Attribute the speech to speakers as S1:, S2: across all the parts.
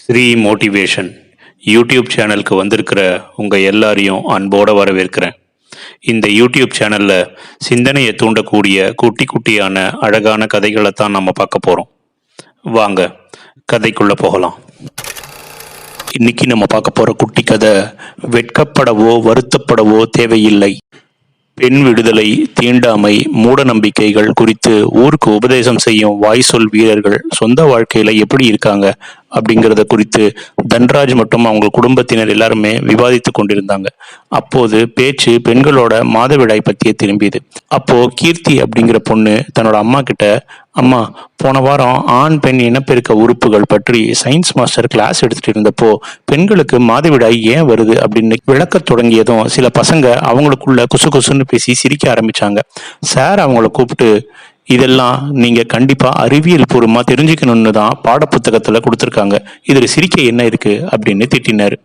S1: Sri motivation YouTube சேனலுக்கு வந்திருக்கிற உங்கள் எல்லாரையும் அன்போடு வரவேற்கிறேன். இந்த யூடியூப் சேனலில் சிந்தனையை தூண்டக்கூடிய குட்டி குட்டியான அழகான கதைகளை தான் நம்ம பார்க்க போகிறோம் வாங்க கதைக்குள்ளே போகலாம். இன்னைக்கு நம்ம பார்க்க போகிற குட்டி கதை வெட்கப்படவோ வருத்தப்படவோ தேவையில்லை. பெண் விடுதலை தீண்டாமை மூட நம்பிக்கைகள் குறித்து ஊருக்கு உபதேசம் செய்யும் வாய் சொல் வீரர்கள் சொந்த வாழ்க்கையில எப்படி இருக்காங்க அப்படிங்கிறத குறித்து தன்ராஜ் மற்றும் அவங்க குடும்பத்தினர் எல்லாருமே விவாதித்து கொண்டிருந்தாங்க. அப்போது பேச்சு பெண்களோட மாதவிடாய் பற்றியே திரும்பியது. அப்போ கீர்த்தி அப்படிங்கிற பொண்ணு தன்னோட அம்மா கிட்ட அம்மா போன வாரம் ஆண் பெண் இனப்பெருக்க உறுப்புகள் பற்றி சயின்ஸ் மாஸ்டர் கிளாஸ் எடுத்துட்டு இருந்தப்போ பெண்களுக்கு மாதவிடாய் ஏன் வருது? அப்படின்னு விளக்கத் தொடங்கியதும் சில பசங்க அவங்களுக்குள்ள குசு குசுன்னு பேசி சிரிக்க ஆரம்பிச்சாங்க. சார் அவங்கள கூப்பிட்டு இதெல்லாம் நீங்கள் கண்டிப்பாக அறிவியல் பூர்வமாக தெரிஞ்சுக்கணும்னு தான் பாடப்புத்தகத்தில் கொடுத்துருக்காங்க. இதில் சிரிக்க என்ன இருக்குது அப்படின்னு திட்டினார்.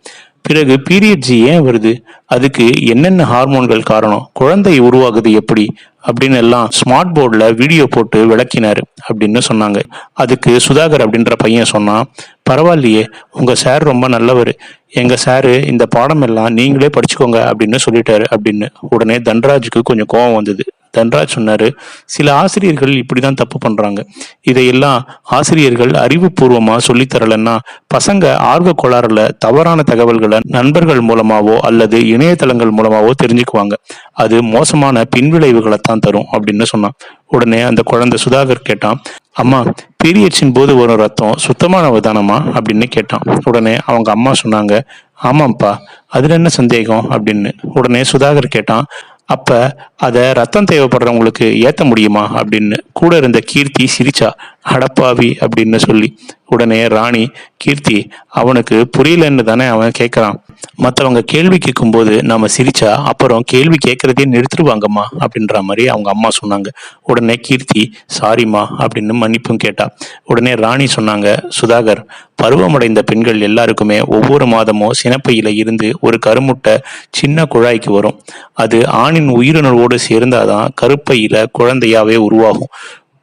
S1: பிறகு பீரியட்ஸ் ஏன் வருது? அதுக்கு என்னென்ன ஹார்மோன்கள் காரணம்? குழந்தை உருவாகுது எப்படி? அப்படின்னு எல்லாம் ஸ்மார்ட் போர்டில் வீடியோ போட்டு விளக்கினாரு அப்படின்னு சொன்னாங்க. அதுக்கு சுதாகர் அப்படின்ற பையன் சொன்னான் பரவாயில்லையே உங்கள் சார் ரொம்ப நல்லவர். எங்கள் சாரு இந்த பாடம் எல்லாம் நீங்களே படிச்சுக்கோங்க அப்படின்னு சொல்லிட்டாரு அப்படின்னு உடனே தன்ராஜுக்கு கொஞ்சம் கோவம் வந்தது. தன்ராஜ் சொன்னாரு சில ஆசிரியர்கள் இப்படிதான் தப்பு பண்றாங்க. இதையெல்லாம் ஆசிரியர்கள் அறிவுபூர்வமா சொல்லித்தரலன்னா பசங்க ஆர்வ கோளாறுல தவறான தகவல்களை நண்பர்கள் மூலமாவோ அல்லது இணையதளங்கள் மூலமாவோ தெரிஞ்சுக்குவாங்க. அது மோசமான பின்விளைவுகளை தான் தரும் அப்படின்னு சொன்னான். உடனே அந்த குழந்தை சுதாகர் கேட்டான் அம்மா பீரியட்ஸின் போது வரும் ரத்தம் சுத்தமான விதானமா அப்படின்னு கேட்டான். உடனே அவங்க அம்மா சொன்னாங்க ஆமாம்ப்பா அதுல என்ன சந்தேகம்? அப்படின்னு உடனே சுதாகர் கேட்டான் அப்ப அதை ரத்தம் தேவைப்படுறவங்களுக்கு ஏற்ற முடியுமா அப்படின்னு கூட இருந்த கீர்த்தி சிரிச்சா. அடப்பாவி அப்படின்னு சொல்லி உடனே ராணி கீர்த்தி அவனுக்கு புரியலன்னு தானே அவன் கேட்குறான் மற்றவங்க கேள்வி கேட்கும்போது நம்ம சிரிச்சா அப்புறம் கேள்வி கேட்கறதே நிறுத்திடுவாங்கம்மா அப்படின்ற மாதிரி அவங்க அம்மா சொன்னாங்க. உடனே கீர்த்தி சாரிம்மா அப்படின்னு மன்னிப்பும் கேட்டா. உடனே ராணி சொன்னாங்க சுதாகர் பருவமடைந்த பெண்கள் எல்லாருக்குமே ஒவ்வொரு மாதமும் சினப்பையில இருந்து ஒரு கருமுட்டை சின்ன குழாய்க்கு வரும். அது ஆணின் உயிரினரோடு சேர்ந்தாதான் கருப்பையில குழந்தையாவே உருவாகும்.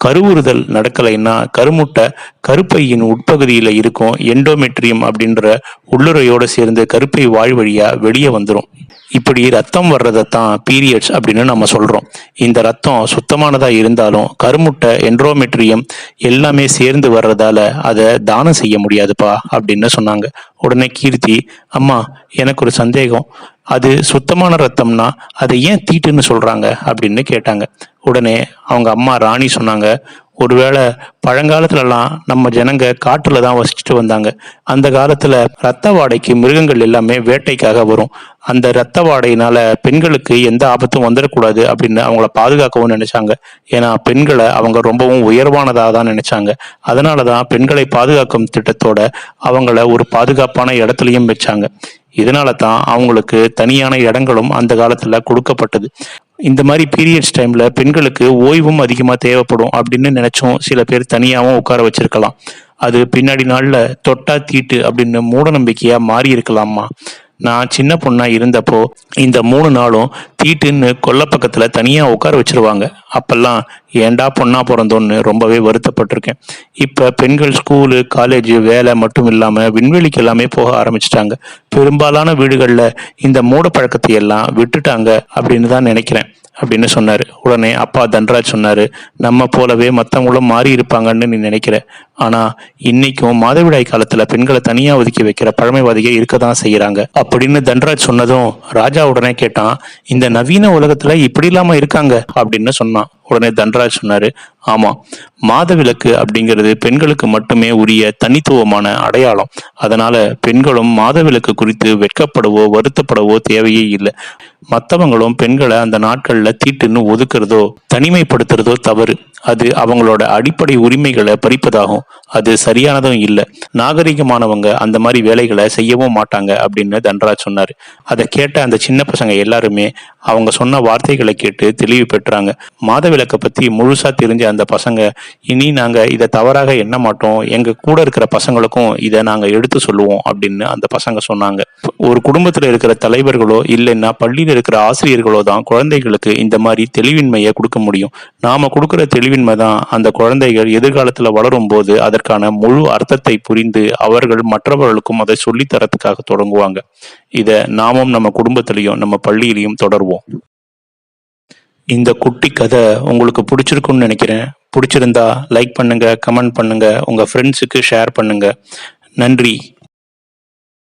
S1: கருவுறுதல் நடக்கலைன்னா கருமுட்டை கருப்பையின் உட்பகுதியில் இருக்கும் எண்டோமெட்ரியம் அப்படின்ற உள்ளுறையோடு சேர்ந்து கருப்பை வாழ்வழியாக வெளியே வந்துடும் இப்படி ரத்தம் வர்றதை தான் பீரியட்ஸ் அப்படின்னு நம்ம சொல்கிறோம் இந்த ரத்தம் சுத்தமானதாக இருந்தாலும் கருமுட்டை என்ட்ரோமெட்ரியம் எல்லாமே சேர்ந்து வர்றதால அதை தானம் செய்ய முடியாதுப்பா அப்படின்னு சொன்னாங்க. உடனே கீர்த்தி அம்மா எனக்கு ஒரு சந்தேகம். அது சுத்தமான ரத்தம்னா அதை ஏன் தீட்டுன்னு சொல்றாங்க? அப்படின்னு கேட்டாங்க. உடனே அவங்க அம்மா ராணி சொன்னாங்க ஒருவேளை பழங்காலத்துலலாம் நம்ம ஜனங்க காட்டில் தான் வசிச்சுட்டு வந்தாங்க. அந்த காலத்தில் ரத்த வாடைக்கு மிருகங்கள் எல்லாமே வேட்டைக்காக வரும். அந்த ரத்த வாடையினால பெண்களுக்கு எந்த ஆபத்தும் வந்துடக்கூடாது அப்படின்னு அவங்கள பாதுகாக்கவும் நினைச்சாங்க. ஏன்னா பெண்களை அவங்க ரொம்பவும் உயர்வானதாக தான் நினைச்சாங்க. அதனால தான் பெண்களை பாதுகாக்கும் திட்டத்தோட அவங்கள ஒரு பாதுகாப்பான இடத்துலையும் வச்சாங்க. இதனால தான் அவங்களுக்கு தனியான இடங்களும் அந்த காலத்துல கொடுக்கப்பட்டது. இந்த மாதிரி பீரியட்ஸ் டைம்ல பெண்களுக்கு ஓய்வும் அதிகமா தேவைப்படும் அப்படின்னு நினைச்சோம் சில பேர் தனியாகவும் உட்கார வச்சிருக்கலாம். அது பின்னாடி நாள்ல தொட்டா தீட்டு அப்படின்னு மூட நம்பிக்கையாக மாறி இருக்கலாமா நான் சின்ன பொண்ணா இருந்தப்போ இந்த மூணு நாளும் தீட்டுன்னு கொல்ல பக்கத்தில் தனியா உட்கார வச்சிருவாங்க. அப்பெல்லாம் ஏன்டா பொண்ணா பிறந்தோன்னு ரொம்பவே வருத்தப்பட்டிருக்கேன். இப்ப பெண்கள் ஸ்கூலு காலேஜ் வேலை மட்டும் இல்லாம விண்வெளிக்கு எல்லாமே போக ஆரம்பிச்சிட்டாங்க. பெரும்பாலான வீடுகள்ல இந்த மூட பழக்கத்தை எல்லாம் விட்டுட்டாங்க அப்படின்னு தான் நினைக்கிறேன். அப்படின்னு சொன்னார். உடனே அப்பா தன்ராஜ் சொன்னார் நம்ம போலவே மற்றவங்களும் மாறி இருப்பாங்கன்னு நீ நினைக்கிற. ஆனால் இன்னைக்கும் மாதவிடாய் காலத்தில் பெண்களை தனியாக ஒதுக்கி வைக்கிற பழமைவாதிகள் இருக்க தான் செய்கிறாங்க அப்படின்னு தன்ராஜ் சொன்னதும் ராஜா உடனே கேட்டான் இந்த நவீன உலகத்தில் இப்படி இல்லாமல் இருக்காங்க அப்படின்னு சொன்னான். உடனே தன்ராஜ் சொன்னாரு ஆமா மாதவிலக்கு அப்படிங்கிறது பெண்களுக்கு மட்டுமே உரிய தனித்துவமான அடையாளம். அதனால பெண்களும் மாதவிலக்கு குறித்து வெட்கப்படவோ வருத்தப்படவோ தேவையே இல்லை. மற்றவங்களும் பெண்களை அந்த நாட்கள்ல தீட்டுன்னு ஒதுக்குறதோ தனிமைப்படுத்துறதோ தவறு. அது அவங்களோட அடிப்படை உரிமைகளை பறிப்பதாகும். அது சரியானதும் இல்லை. நாகரிகமானவங்க அந்த மாதிரி வேலைகளை செய்யவும் மாட்டாங்க அப்படின்னு தன்ராஜ் சொன்னாரு. அதை கேட்ட அந்த சின்ன பசங்க எல்லாருமே அவங்க சொன்ன வார்த்தைகளை கேட்டு தெளிவு பெற்றாங்க. மாத விளக்கை பற்றி முழுசாக தெரிஞ்ச அந்த பசங்க இனி நாங்கள் இதை தவறாக எண்ண மாட்டோம். எங்கள் கூட இருக்கிற பசங்களுக்கும் இதை நாங்கள் எடுத்து சொல்லுவோம் அப்படின்னு அந்த பசங்க சொன்னாங்க. ஒரு குடும்பத்தில் இருக்கிற தலைவர்களோ இல்லைன்னா பள்ளியில் இருக்கிற ஆசிரியர்களோ தான் குழந்தைகளுக்கு இந்த மாதிரி தெளிவின்மையை கொடுக்க முடியும். நாம கொடுக்குற தெளிவின்மை தான் அந்த குழந்தைகள் எதிர்காலத்தில் வளரும் போது அதற்கான முழு அர்த்தத்தை புரிந்து அவர்கள் மற்றவர்களுக்கும் அதை சொல்லித்தரத்துக்காக தொடங்குவாங்க. இதை நாமும் நம்ம குடும்பத்திலையும் நம்ம பள்ளியிலையும் தொடர்வோம். இந்த குட்டி கதை உங்களுக்கு பிடிச்சிருக்குன்னு நினைக்கிறேன். பிடிச்சிருந்தா லைக் பண்ணுங்க கமெண்ட் பண்ணுங்க உங்க ஃப்ரெண்ட்ஸுக்கு ஷேர் பண்ணுங்க. நன்றி.